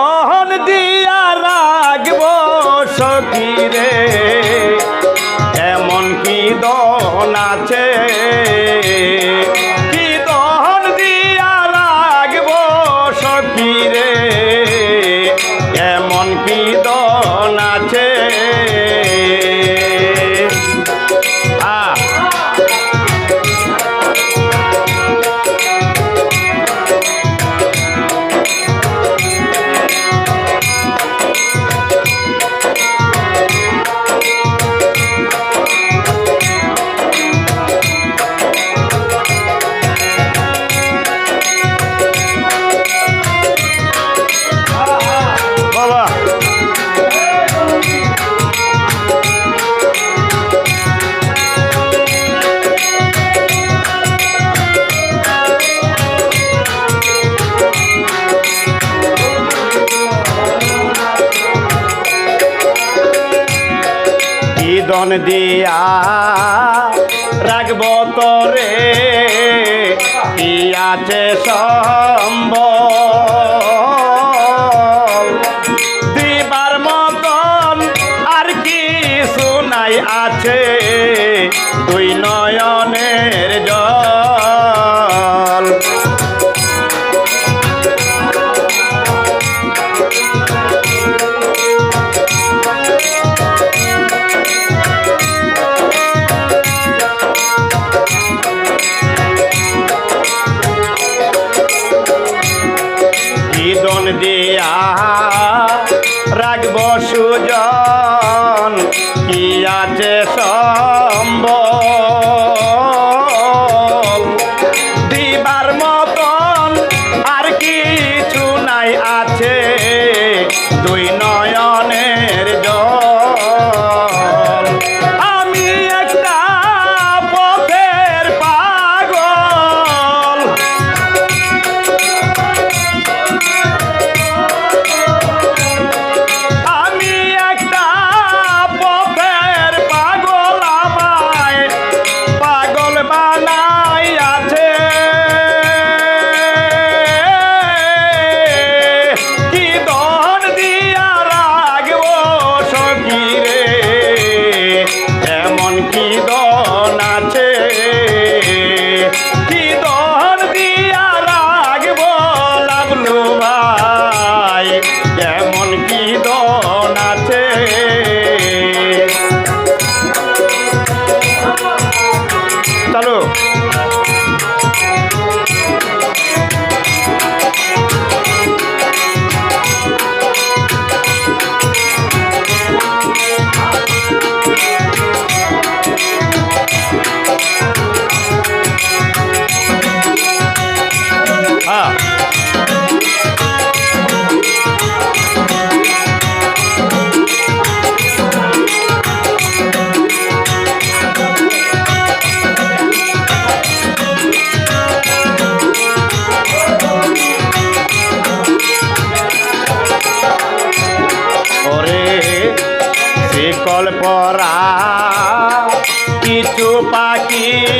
দহন দিয়া রাখব সখী এমন কি দন আছে ইদন দিয়া রাখব তরে। কি আছে সম্বল? দিবার মতন আর কি শোনাই আছে। দুই নয়নের জল। আছে সম্বল হ্যাঁ ওরে কিছু পাখি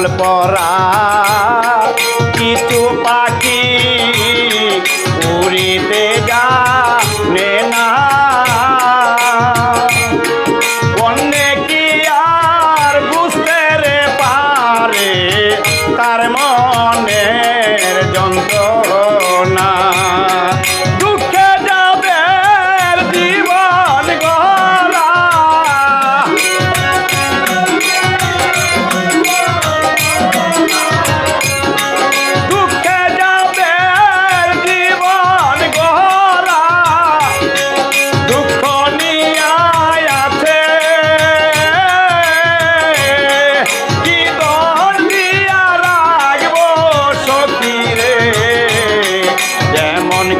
শিকল পরা। কিছু পাখি উড়িতে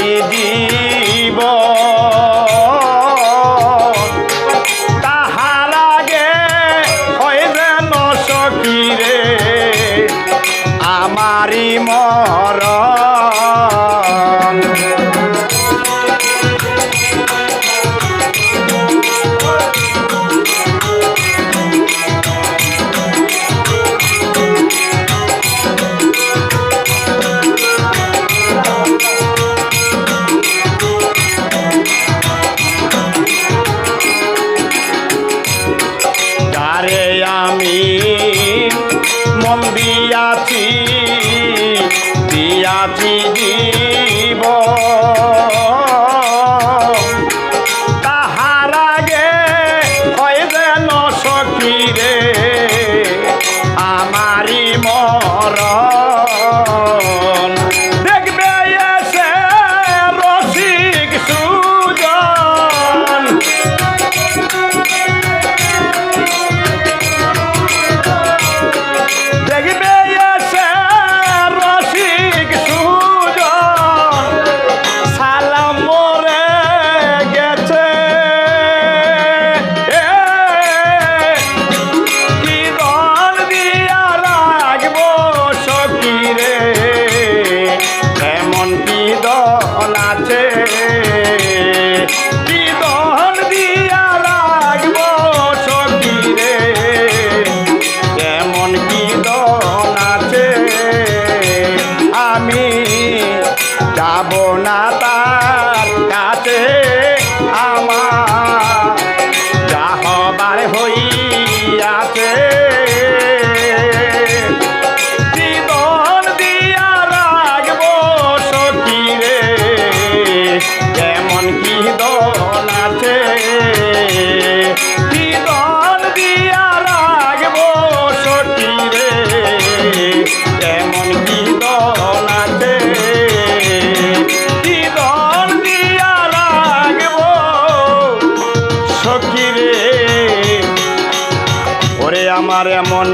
দিব। জীবন দিয়াছি দিয়াছি জীব। তাহার আগে হয় যেন সখী রে। আমার এমন